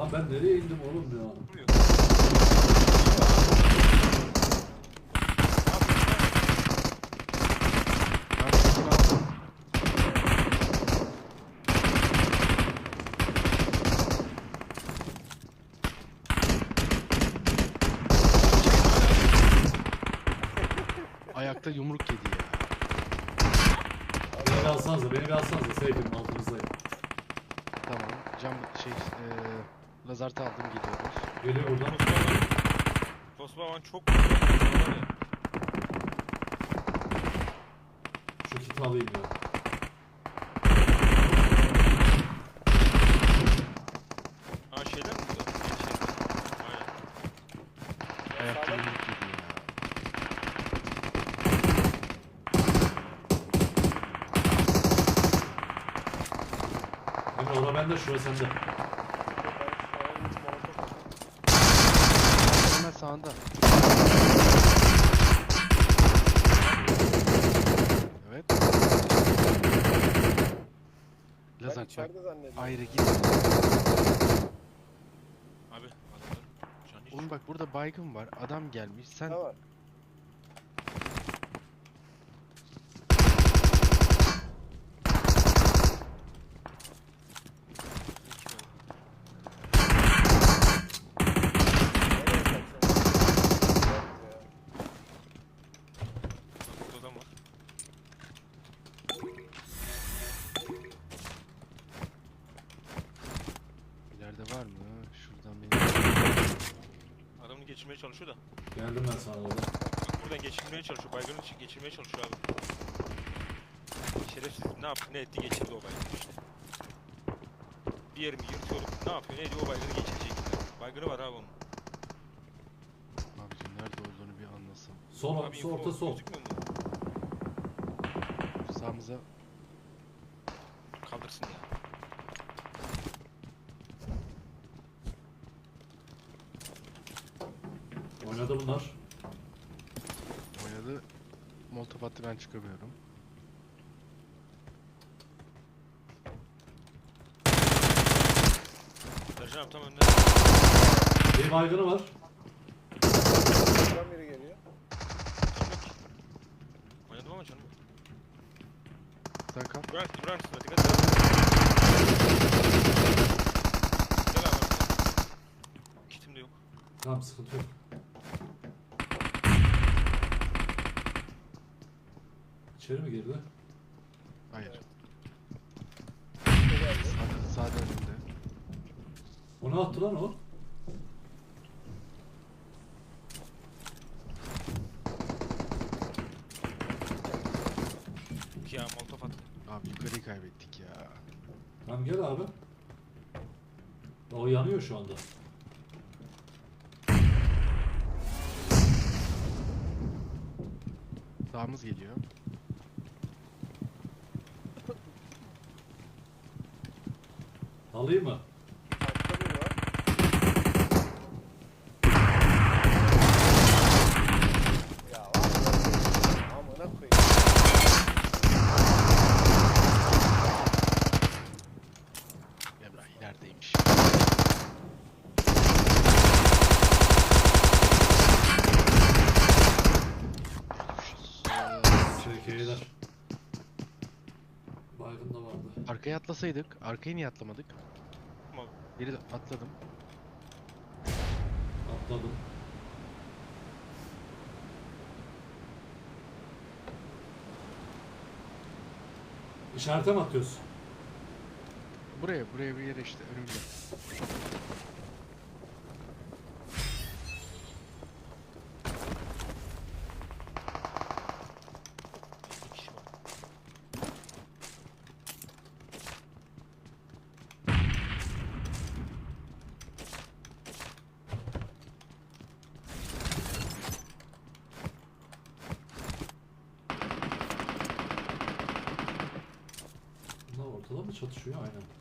Lan ben nereye indim oğlum ya? Vuruyor. Ben sesini aldım. Ayakta yumruk yedi ya. Beni bir alsanıza, beni bir alsanıza. Seyfim altınızdayım. Tamam. Cam şey eee lazartı aldım gidiyoruz. Geliyor buradan. Tosbavan çok. Şu kiti alayım ya. Ha şeyler mi burada? Geçeyim. Aynen. Ayakta yumruk yedi ya. Emre ora bende, şura sende. Hemen sağında. Evet. İçeride zannediyorum. Ayrı git. Abi canı hiç Oğlum bak burada baygın var. Adam gelmiş. Sen Ne var? Nereye kaçıyorsun? Ya. Burada adam var. ileride var mı? Şuradan beni. Adamını geçirmeye çalışıyor da. Geldim ben sana orada. Buradan geçirmeye çalışıyor. Baygını çek- geçirmeye çalışıyor abi. Şerefsiz ne yaptı ne etti geçirdi o baygını işte. Bir yerimi yırtıyorum. Ne yapıyor ne ediyor o baygını geçirecek. Baygını var abi onun. Abicim nerede olduğunu bir anlasın. Sol, Abi sol, orta sol. gözükmüyor mu? Sağımıza Kaldırsın ya. Oynadı bunlar. oynadı. Molotov attı ben çıkamıyorum. Sercan abi tam önüne. Bir baygını var. Buradan biri geliyor. Oynadım ama canım. Sen kal. Buran, buran üstüne dikkat et. Gel abi. Kitim de yok. Tamam sıkıntı yok. İçeri mi girdi? Hayır. Sağ, sağda önünde. O ne attı lan o? Ya molotof attı. Abi yukarıyı kaybettik ya. Tamam gel abi. O yanıyor şu anda. Sağımız geliyor. Alayım mı? Altta biri var. Ya var ya. Amına koyayım. Emrah ilerideymiş. Şevkiyeler. Baygın da vardı. Arkaya atlasaydık. Arkaya niye atlamadık? Tamam. Biri de atladım. Atladım. İşarete mi atıyorsun? Buraya, buraya bir yere işte önümde. Çatışıyor? Aynen.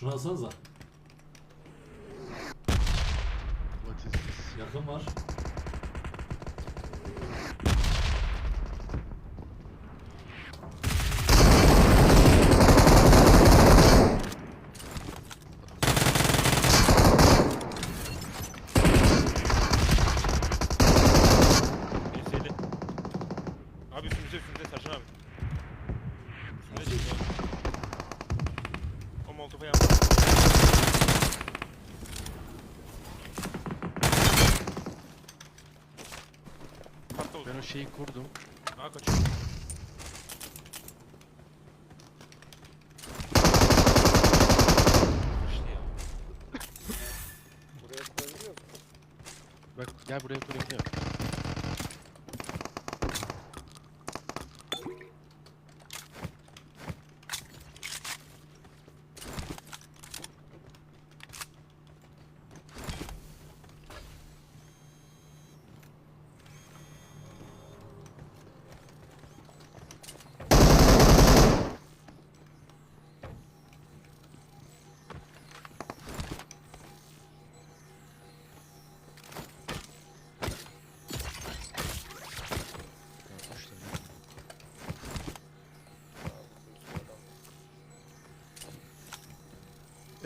Şunu alsanıza. Yakın var. Enseli. Abi üstümüze üstümüze Sercan abi. Üstümüze çıktı abi. O molotofu yaptı. Patla oldu. Ben o şeyi kurdum. Aa kaçıyor. İşte ya. Buraya koyabiliyor musun? Bak gel buraya kurabiliyorum.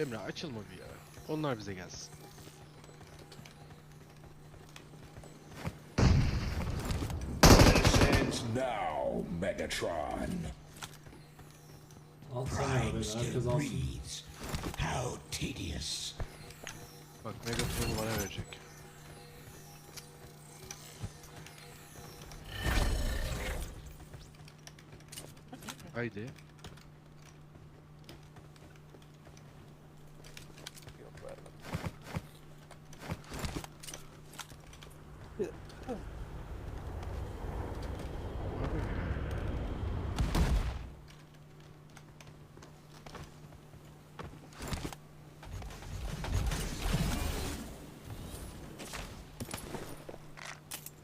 Emre açılma bir ya. Onlar bize gelsin. Now, Megatron. Beni. still breathes. How tedious. Bak Megatron'u bana verecek. Haydi. Yok vermem. Abi.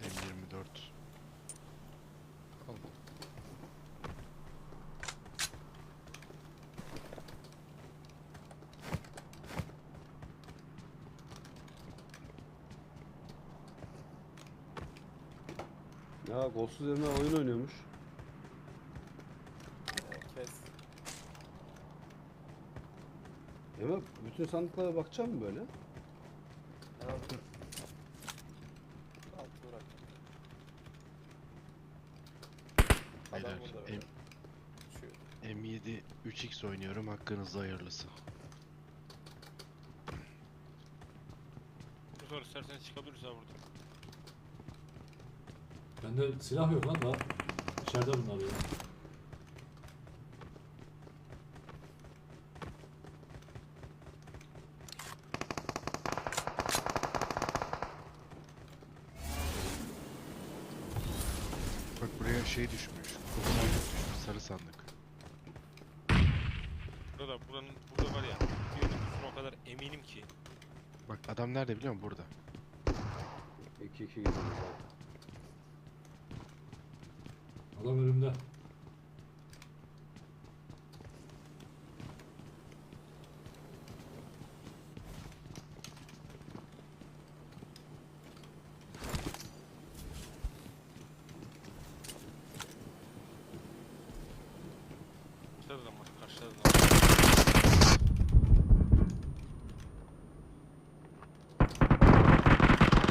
M24 Al. Ya golsuz yerine oyun oynuyormuş. Kes. Ama bütün sandıklara bakacağım mı böyle? Ne yapayım? Altı bırak. Adam Beyler burada M- böyle. Şu. M7 3x oynuyorum hakkınızda hayırlısı. Bu sonra isterseniz çıkabiliriz ha burada. Bende silah yok lan daha. İçeride bunlar ya. Bak buraya şey düşmüş. Sandık düşmüş. Sarı sandık. Burada buranın burada var ya. Bir ödümüzün o kadar eminim ki. Bak adam nerede biliyor musun? Burada. 2-2 gidiyoruz abi. Karşıda da var.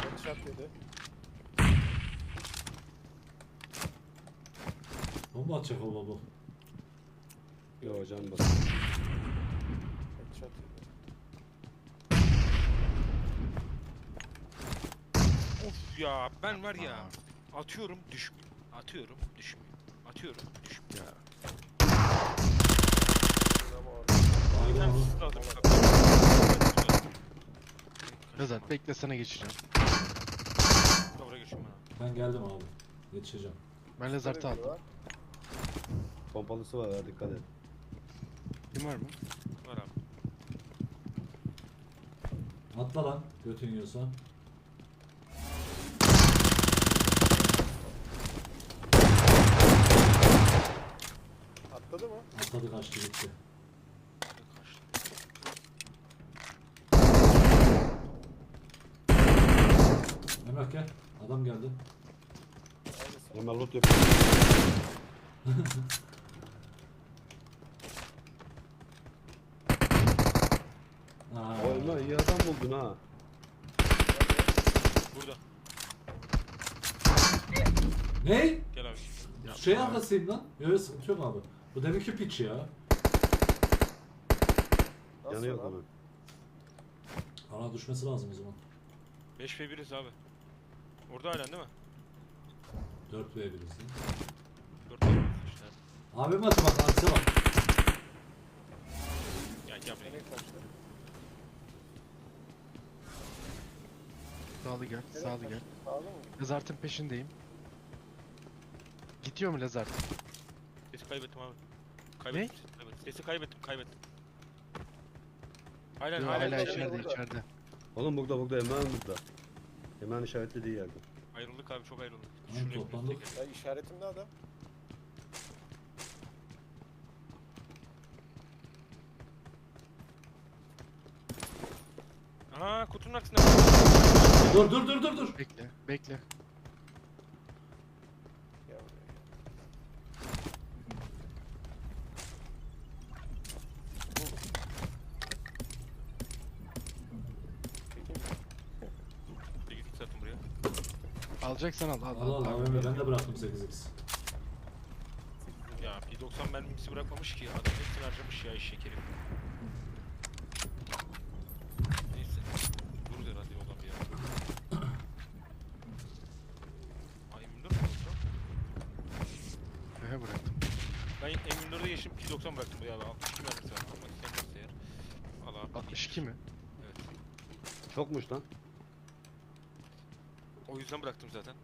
Headshot yedi. Bomba atacak o baba. Yo can bas. Headshot yedi. Of ya ben var ya. Atıyorum düşmüyor. Atıyorum düşmüyor. Atıyorum düşmüyor. ya. Ama orada. Ben. Lazar bekle sana geçeceğim. Geçin bana. Ben geldim abi. Yetişeceğim. Ben biri aldım. Pompalısı var ha dikkat et. Kim var mı? Var abi. Atla lan götün yiyorsa. Atladı mı? Atladı kaçtı gitti. Kaçtı. Emrah gel. Adam geldi. Hemen loot yapıyorum. Aa, Emrah iyi adam buldun ha. Burada. ne? Gel abi. Şey arkasıyım lan. Yok sıkıntı yok abi. Bu deminki piç ya. Yanı yok onun. Bana düşmesi lazım o zaman. 5 ve 1'iz abi. Orada halen değil mi? 4 v 1'iz. 4 ve 1'iz işte. Abim at bak akse bak. Gel gel buraya. Sağlı gel. Sağlı gel. Sağlı mı gitti? Lazart'ın peşindeyim. Gidiyor mu Lazart? Sesi kaybettim abi. Kaybettim sesi kaybettim. Sesi kaybettim kaybettim. Aynen Yok, hala hala içeride, içeride burada. Oğlum burada burada Emrah'ın burada. Emrah'ın işaretlediği yerde. Ayrıldık abi çok ayrıldık. Tamam, Şuraya toplandık. Ya işaretimde adam. Aa kutunun aksine. Dur dur dur dur dur. Bekle. Bekle. Ya buraya. Peki Bir gittik zaten buraya. Alacaksan al. Al Al al al. ben de bıraktım 8x. Ya P90 mermisi bırakmamış ki. Adam hepsini harcamış ya iş şekeri. Neyse. Dururuz herhalde yoldan bir yere. Ay M24 mü yoksa? Ehe bıraktım. Ben M24'e geçtim P90 bıraktım buraya abi. 62 mermisi var. Almak isteyen varsa eğer. Al abi. 62 mi? Evet. Çokmuş lan. O yüzden bıraktım zaten.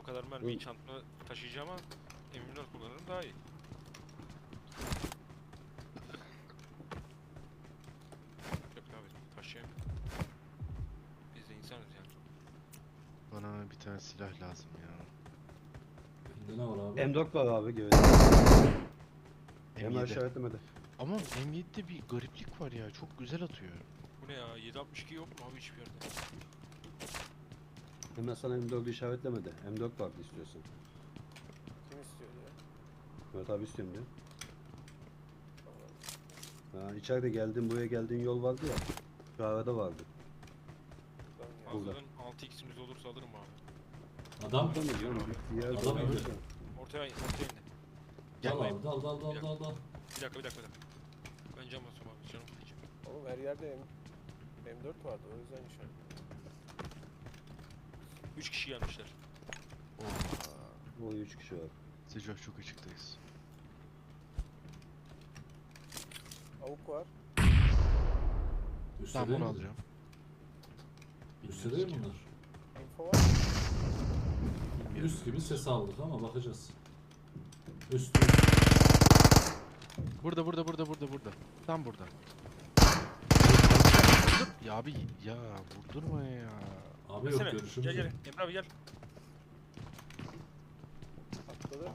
O kadar mermiyi çantama taşıyacağım ama M24 kullanırım daha iyi. Yok abi taşıyayım. Biz de insanız yani. Bana bir tane silah lazım ya. Bende ne var abi? M4 var abi gövde. Emrah M7. işaretlemedi. Ama M7'de bir gariplik var ya. Çok güzel atıyor. Bu ne ya? 762 yok mu abi hiçbir yerde? Emrah sana M4'ü işaretlemedi. M4 vardı istiyorsan. kim istiyor ya? Mehmet abi istiyorum diyor. Ha, içeride geldiğin buraya geldiğin yol vardı ya. Şu arada vardı. Ben ya. Burada. Fazladan 6x'imiz olursa alırım abi. Adam. Burada mı diyorum? Bir yer Adam var. indi. Ortaya, ortaya indi. Dal Gel abi dal dal dal dal dal. Bir dakika bir dakika bir dakika. Ben cam basıyorum abi canım. Oğlum her yerde M M4 vardı o yüzden işaret. 3 kişi gelmişler. O 3 kişi var. Seco çok açıktayız. Avuk var. Üstte değil onu mi? alacağım. Üstte değil mi bunlar? Info var. Bilmiyorum. Üst gibi ses aldık ama bakacağız. Üst. Burada burada burada burada burada. Tam burada. Ya abi ya vurdurma ya. Abi yok Gelsene. görüşümüz Gel yok. gel. Emre abi gel. Atladı.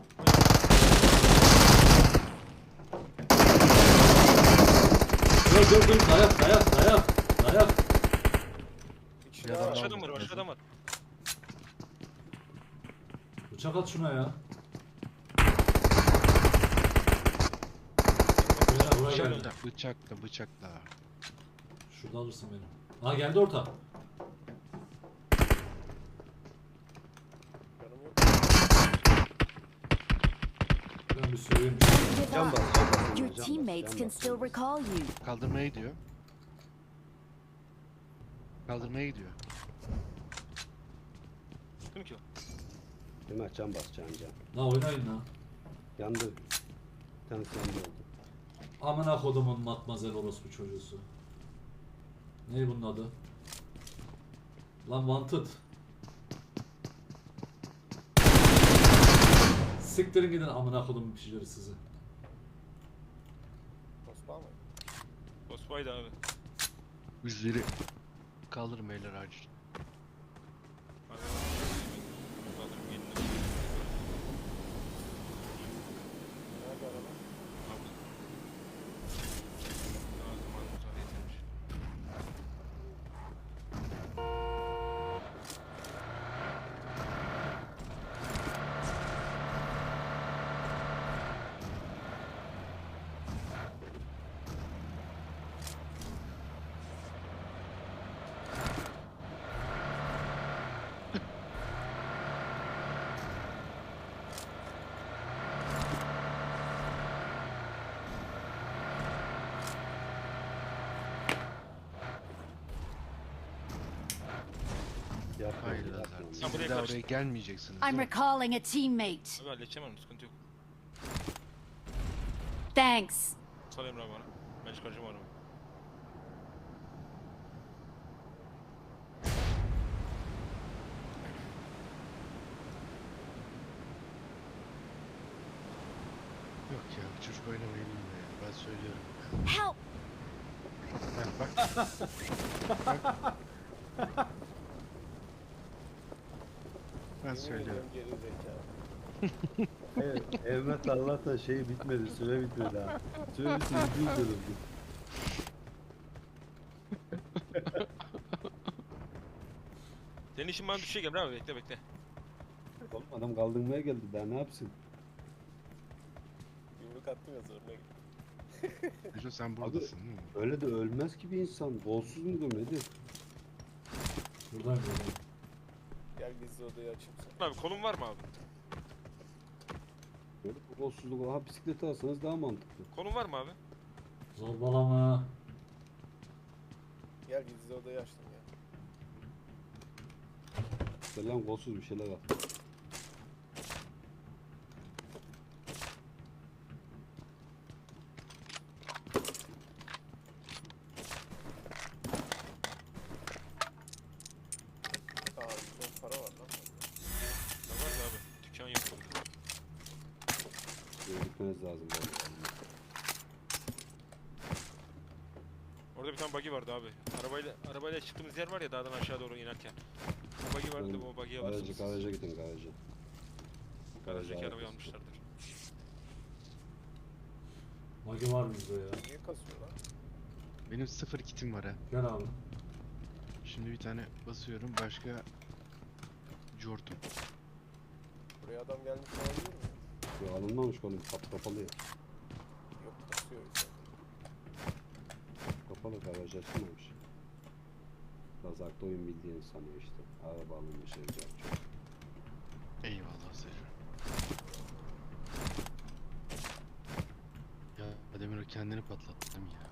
Dur dur dur dayak dayak dayak dayak. Bir kişi daha da var. Aşağıda mı var? Aşağıda mı var? Bıçak at şuna ya. Beyler buraya gel. Bıçakla bıçakla bıçakla. Şurada alırsın beni. Aa geldi orta. Canım yok. Ben bir söyleyeyim. Give Can up. bas, can bas. Your bas, teammates can can bas, still recall you. Kaldırmaya gidiyor. Kaldırmaya gidiyor. Kim ki o? Emrah can bas can can. La oynayın la. Yandı. Bir tanesi yandı oldu. Amına kodumun matmazel orospu çocuğusu. Ne bunun adı? Lan wanted. Siktirin gidin amına kodumun pişirir sizi. Osman mı? Osbay'dı abi. Üzeri. kaldırın beyler acil. Arkadan kaldırıp gelin. Nerede araba? Abi. Daha zaman müsaade etmemiş. Yapma, Hayır Siz buraya daha oraya gelmeyeceksiniz. I'm mi? recalling a teammate. Abi halledeceğim onu sıkıntı yok. Thanks. Sal Emre abi bana. Ben çıkaracağım arabayı. Yok ya bu çocuk oynamayı bilmiyor ya. Ben söylüyorum. Help! Heh, bak. bak. Ben söylüyorum. Evet, Evmet Allah'tan şey bitmedi, süre bitmedi ha. Süre bitince üzülürüm. Senin işin bana düşecek Emre abi bekle bekle. Oğlum adam kaldırmaya geldi daha ne yapsın? Yumruk attım ya zoruna gitti. Neco sen buradasın değil mi? Öyle de ölmez ki bir insan. Golsuz mu gömedi? Buradayım buradayım. Gel gizli odayı açayım sana. Abi kolun var mı abi? Böyle bu golsuzluk ha bisikleti alsanız daha mantıklı. Kolun var mı abi? Zorbalama. Gel gizli odayı açtım ya. Selam golsuz bir şeyler al. Aa güzel para var lan. Ne var ya abi? Dükkan yok burada. Böyle gitmeniz lazım. Orada bir tane buggy vardı abi. Arabayla arabayla çıktığımız yer var ya dağdan aşağı doğru inerken. O buggy vardı Oğlum, o buggy'yi Garaja, alırsınız. garaja gidin garaja. Garajdaki arabayı al. almışlardır. Magi var bizde ya. Niye kasıyor lan? Benim sıfır kitim var ha. Gel abi. Şimdi bir tane basıyorum. Başka Jordan. Buraya adam gelmiş olabilir mi? Yok alınmamış oğlum kapı kapalı ya. Yok kasıyor. Kapalı garaj açılmamış. Lazakta oyun bildiğini sanıyor işte. Araba alınmış evde yapacak. Eyvallah Seco. Ya demin o kendini patlattı değil mi ya?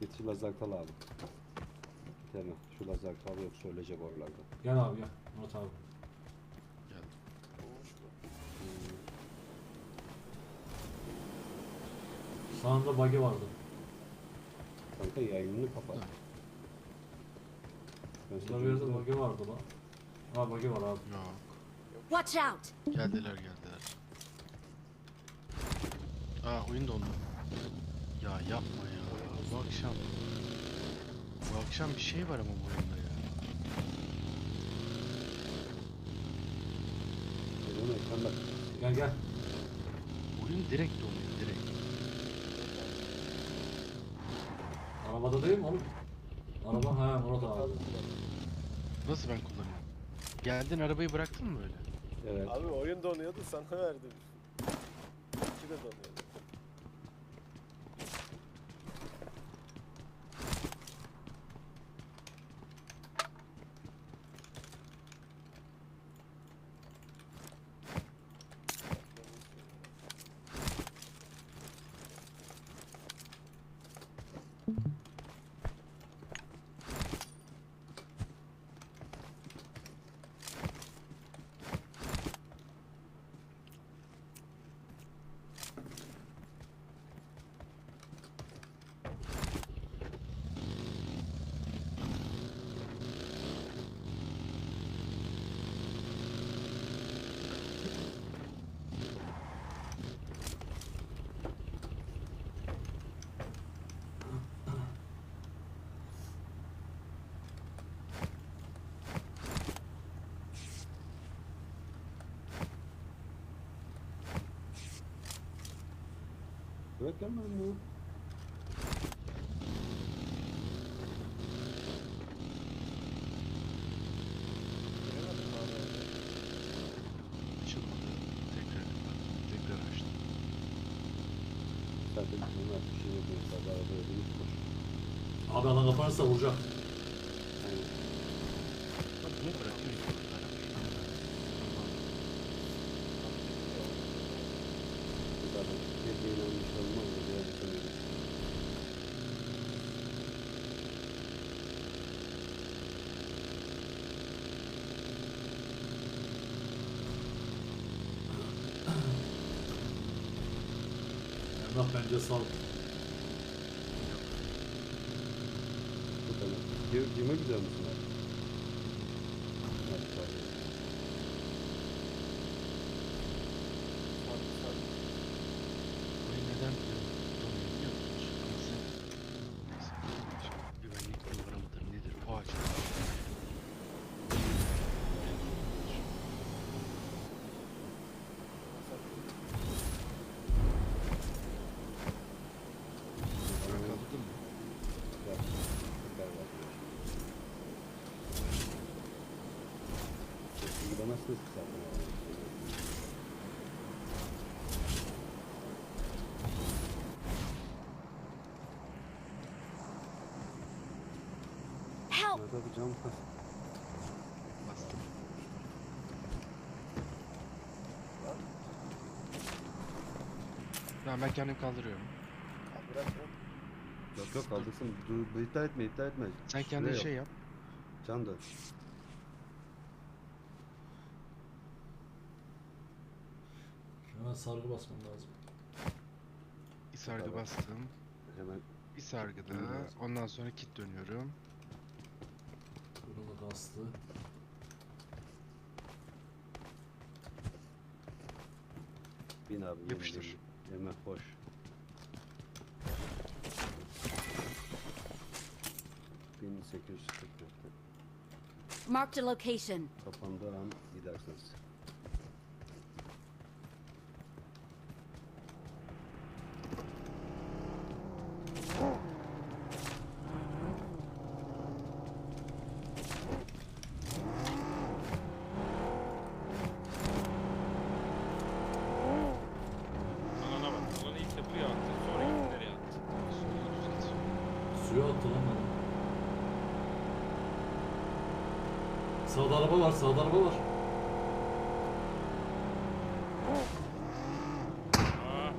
Git şu lazakta abi. Tane şu lazakta al yoksa ölecek oralarda. Gel abi gel. Murat abi. Geldim. Sağında bagi vardı. Kanka yayınını kapat. Ha. Ben Burada bir yerde bagi vardı lan. Ha bagi var abi. Yok. Watch out! Geldiler geldiler. Aa oyun dondu. Ya yapma ya. Bu akşam. Bu akşam bir şey var ama bu oyunda ya. Onu ekranda Gel gel. Oyun direkt donuyor direkt. Arabada değil mi oğlum? Araba ha Murat abi. Nasıl ben kullanıyorum? Geldin arabayı bıraktın mı böyle? Evet. Abi oyun donuyordu sana verdim. İki de donuyordu. Mi? Giremedim abi? Açılmadı. Tekrar tekrar açtım. Zaten bunlar bir şey yok. Mesela arabaya binip koş. Abi alan kapanırsa vuracak. Aynen. Bak bunu bırakıyor yukarıda arabayı. Zaten Türkiye'ye inanmış olmaz. mı? Diğer bir şey yok. Emrah bence sal. Bu kadar. Gir, girmek güzel misin abi? Evet, pardon. Hadi sen. Burayı neden biliyorum? Biliyor musunuz? Anasını. Neyse. Şimdi Güvenlik numara mıdır nedir? O açıdan. Bırakabildin mi? Bak, tekrar bak. Abi. Help! Nerede bir cam kas? Bastım. Ben kendim kaldırıyorum. Bırak bırak. Yok yok kaldırsın. Dur, iptal etme, iptal etme. Sen kendin Şuraya şey yap. Can dön. Hemen sargı basmam lazım. Bir sargı Tabii. bastım. Hemen Bir sargıda. Bilmiyorum. Ondan sonra kit dönüyorum. Burada kastı. bin abi. bin, Yapıştır. bin. Hemen koş. Bin sekiz yüz kırk dörtte. Marked a location. Kapandığı an gidersiniz. Alana bak. Alanı ilk de buraya attı. Sonra gitti nereye attı? Sonra düz kesiyorum. Suya attı lan bana. Sağda araba var, sağda araba var. Aa,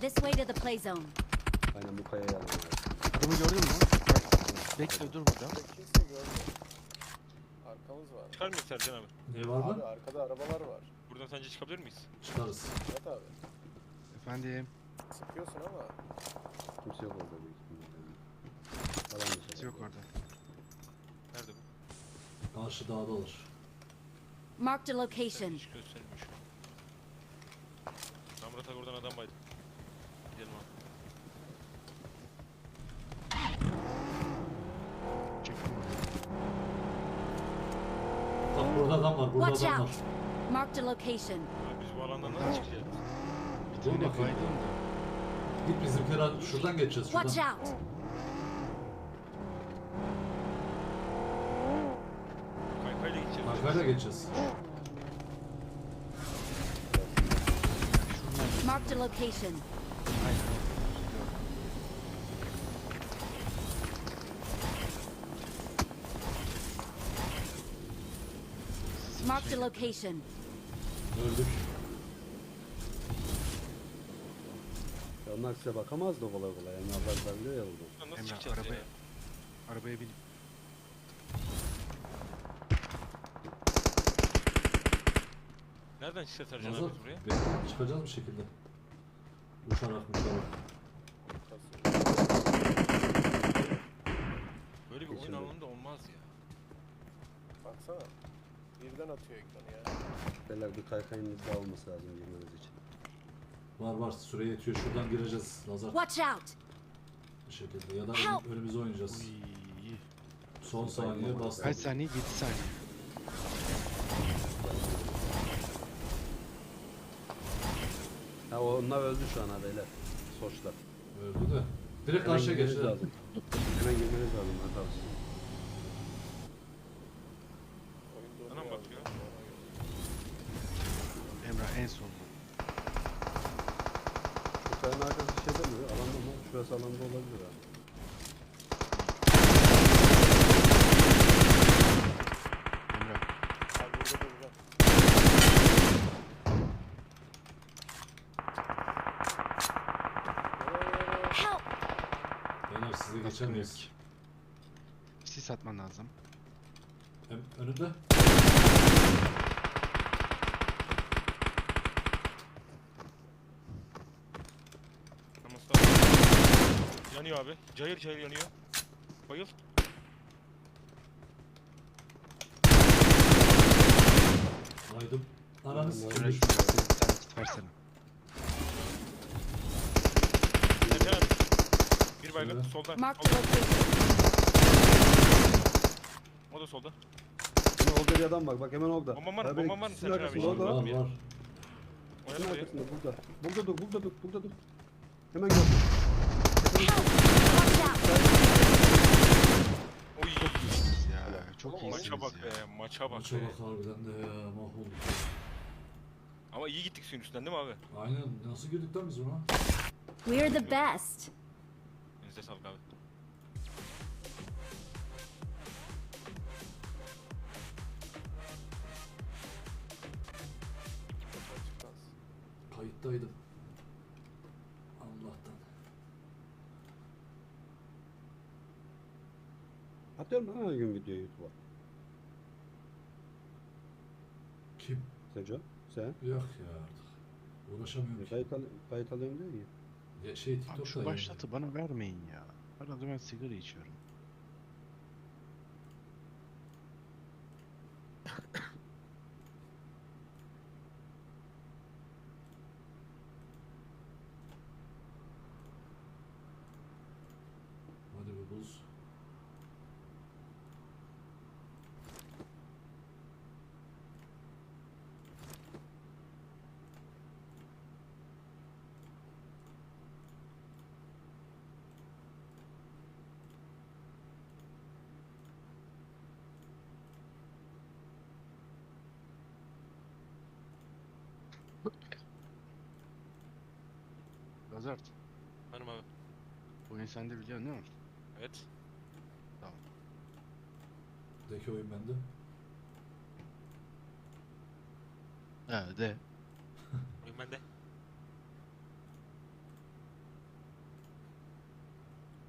This way to the play zone. Aynen bu kayaya alalım. Adamı gördün mü? Bekle dur burada. Arkamız var. çıkar mıyız Sercan abi? Ne var Abi mı? arkada arabalar var. Buradan sence çıkabilir miyiz? Çıkarız. Evet abi. Efendim. Sıkıyorsun ama. Kimse yok orada büyük ihtimalle. Kimse yok orada. Nerede bu? Karşı dağdalar. Marked a location. hiç an. Ben Murat abi oradan adam baydım. Gidelim abi. Çektim orada. Tam burada adam var, burada Watch adam out. var. Marked a location. Abi biz bu alandan nasıl çıkacağız? Bir Dur tane bakayım. Git bizimkiler şuradan geçeceğiz Watch şuradan. out! Kaykayla gideceğiz. Arkayla geçeceğiz. Şuradan Marked a location. Aynen. Marked a location. Öldük. Ya Onlar size bakamaz da kolay kolay. Yani Allah biliyor ya burada. Buradan nasıl Emre, çıkacağız arabaya- ya? Arabaya binip Nereden çıkacağız Sercan Nazar, abi buraya? bekle, çıkacağız bir şekilde. Uçarak uçarak. Böyle bir oyun Geçelim. alanında olmaz ya. Baksana. Birden atıyor ekranı ya. Beyler bir kaykayınız daha olması lazım girmeniz için. Var var süre yetiyor. Şuradan gireceğiz Lazar Watch out! bir şekilde. Ya da Help! ön- önümüze oynayacağız. Uy. Son saniye bastım. Kaç saniye? 7 saniye. Ha onlar öldü şu an ha beyler. Soçlar. Öldü de. Direkt Hemen karşıya girmeniz geçelim. lazım. Hemen girmeniz lazım ben tavsiye. Oyun Bana mı donuyor bakıyor? abi, ona göre. Emrah en solda. Bu kayanın arkası şeyde mi? Alanda mı? Şurası alanda olabilir ha. Emrah. Abi burada da burada. Help! Beyler size geçemeyiz. Sis atman lazım. Hem önünde. Ama sağ- Yanıyor abi. Cayır cayır yanıyor. Bayıl. Aydım. Ananı sikeyim. Tane kit versene. Serkan abi. Bir baygın soldan. A Soldan. location. O da solda. Hemen orada bir adam bak. Bak hemen orada. Bombam var mı? Bombam var mı Serkan abi? Var orada. var var. Oyna Hemen buraya. arkasında burada. Burada dur, burada dur, burada dur. Hemen gel. İyisiniz ya. Çok iyisiniz Maça bak ya. be. Maça bak Maça be. bak harbiden de ya mahvolduk. Ama iyi gittik suyun üstünden değil mi abi? Aynen nasıl girdik lan biz ona? We're the best. Elinize sağlık abi. Kayıttaydım. Allah'tan. Atıyorum ben her gün videoyu YouTube'a. Kim? Seco, sen. Yok ya artık. Uğraşamıyorum ki. Kayıt, al kayıt alıyorum diyor ya. Ya şey Abi TikTok'ta şu yayınlıyor. başlatı bana vermeyin ya. Arada ben sigara içiyorum. Hadi bir buz. Lazart. Hanım abi. Oyun sende biliyorsun değil mi? Evet. Deki oyun bende. He de. Oyun bende.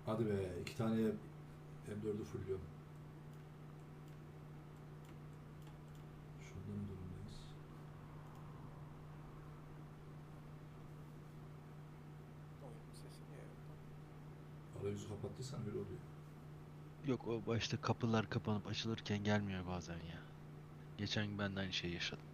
Hadi be iki tane M4'ü fullüyorum. Şurada ne durumdayız? Oyun sesi niye yok? Kapattıysan öyle oluyor. Yok o başta kapılar kapanıp açılırken gelmiyor bazen ya. Geçen gün ben de aynı şeyi yaşadım.